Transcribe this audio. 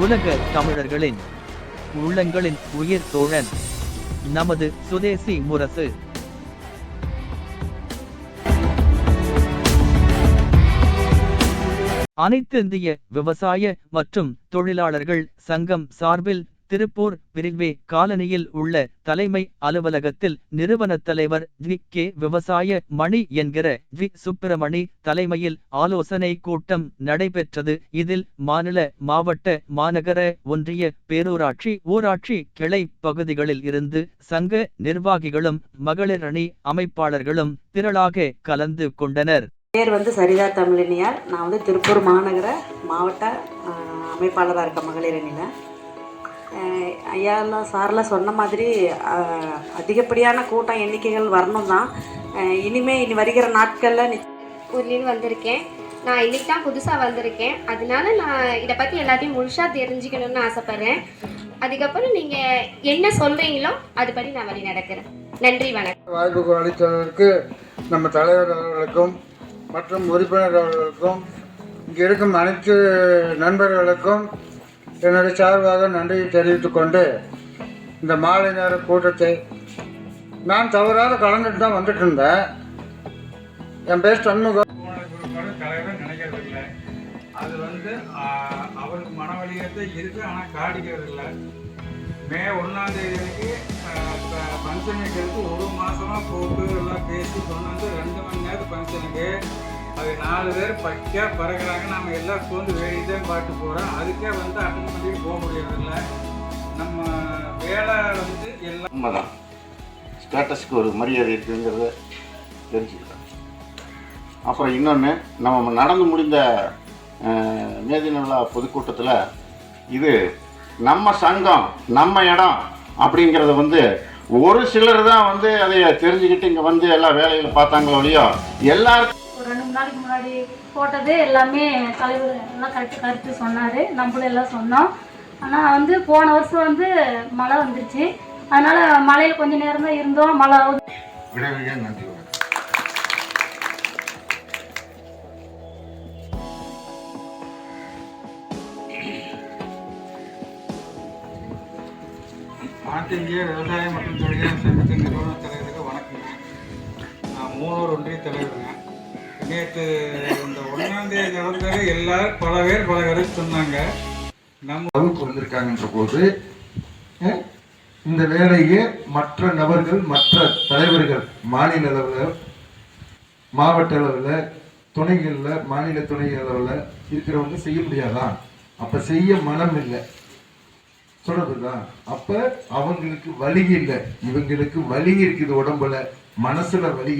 உலக தமிழர்களின் உள்ளங்களின் உயிர் தோழன் நமது சுதேசி முரசு. அனைத்து இந்திய விவசாய மற்றும் தொழிலாளர்கள் சங்கம் சார்பில் திருப்பூர் பிரிவே காலனியில் உள்ள தலைமை அலுவலகத்தில் நிறுவனத் தலைவர் ஜி. கே. விவசாய மணி என்கிற வி சுப்பிரமணி தலைமையில் ஆலோசனை கூட்டம் நடைபெற்றது. இதில் மாநில மாவட்ட மாநகர ஒன்றிய பேரூராட்சி ஊராட்சி கிளை பகுதிகளில் இருந்து சங்க நிர்வாகிகளும் மகளிர் அணி அமைப்பாளர்களும் திரளாக கலந்து கொண்டனர். பேர் வந்து சரிதா தமிழினியார். நான் வந்து திருப்பூர் மாநகர மாவட்ட அமைப்பாளராக இருக்க மகளிர் அணியில். ஐயாலாம் சார்லாம் சொன்ன மாதிரி அதிகப்படியான கூட்டம் எண்ணிக்கைகள் வரணும் தான். ஆஹ், இனிமே இனி வருகிற நாட்களில் ஊர்லேருந்து வந்திருக்கேன். நான் இன்னைக்கு தான் புதுசாக வந்திருக்கேன். அதனால நான் இதை பற்றி எல்லாத்தையும் முழுசாக தெரிஞ்சுக்கணும்னு ஆசைப்பட்றேன். அதுக்கப்புறம் நீங்கள் என்ன சொல்கிறீங்களோ அதுபடி நான் வழி நடக்கிறேன். நன்றி வணக்கம். வாய்ப்பு அளித்ததற்கு நம்ம தலைவர் அவர்களுக்கும் மற்றும் உறுப்பினர் அவர்களுக்கும் இங்கே இருக்கும் அனைத்து நண்பர்களுக்கும் என்னுடைய சார்பாக நன்றியை தெரிவித்துக் கொண்டு இந்த மாலை நேர கூட்டத்தை நான் தவறாத கலந்துட்டு தான் வந்துட்டு இருந்தேன் என் பேர் சண்முகம். தலைவர் அது வந்து அவருக்கு இருக்கு ஆனால் காடிக்கிறது இல்லை மே ஒன்றாம் தேதி ஃபங்க்ஷன் வைக்கிறதுக்கு ஒரு மாசமா போட்டு எல்லாம் பேசி கொண்டு வந்து ரெண்டு மணி நேரம் ஃபங்க்ஷனுக்கு அது நாலு பேர் பக்கியாக பறக்கிறாங்க. நம்ம எல்லாம் சோர்ந்து வேடிக்கை தான் பார்த்து போகிறோம் அதுக்கே வந்து அட்டன் பண்ணி போக முடியறதில்ல. நம்ம வேலை வந்து எல்லாம் உண்மைதான். ஸ்டேட்டஸ்க்கு ஒரு மரியாதை இருக்குங்கிறத தெரிஞ்சுக்கலாம் அப்புறம் இன்னொன்று நம்ம நடந்து முடிந்த அஹ், மேதின விழா பொதுக்கூட்டத்தில் இது நம்ம சங்கம் நம்ம இடம் அப்படிங்கிறத வந்து ஒரு சிலர் தான் வந்து அதை தெரிஞ்சுக்கிட்டு இங்கே வந்து எல்லா வேலையில் பார்த்தாங்களோ இல்லையோ எல்லாருக்கும் ரெண்டு நாளைக்கு முன்னாடி போட்டது எல்லாமே தலைவர் எல்லாம் கரெக்டு கருத்து சொன்னார். நம்மளும் எல்லாம் சொன்னோம். ஆனால் வந்து போன வருஷம் வந்து மழை வந்துருச்சு. அதனால் மழையில் கொஞ்ச நேரம் தான் இருந்தோம். மழை நன்றி வணக்கம். அனைத்து இந்திய விவசாய மற்றும் தொழிலாளர் சங்கத்தின் நிறுவன தலைவருக்கு வணக்கங்க. நான் மூணூர் ஒன்றிய தலைவருங்க. நேற்று இந்த ஒன்றாம் தேதி நடந்தது எல்லாரும் பல பேர் பல கருத்து சொன்னாங்க. நம்ம அளவுக்கு வந்திருக்காங்கன்ற போது இந்த வேலையை மற்ற நபர்கள் மற்ற தலைவர்கள் மாநில அளவில் மாவட்ட அளவில் துணைகளில் மாநில துணை அளவில் இருக்கிறவங்க செய்ய முடியாதான் அப்ப செய்ய மனம் இல்லை. சொல்றதுதான் அப்ப அவங்களுக்கு வலி இல்லை. இவங்களுக்கு வலி இருக்குது உடம்புல. மனசுல வலி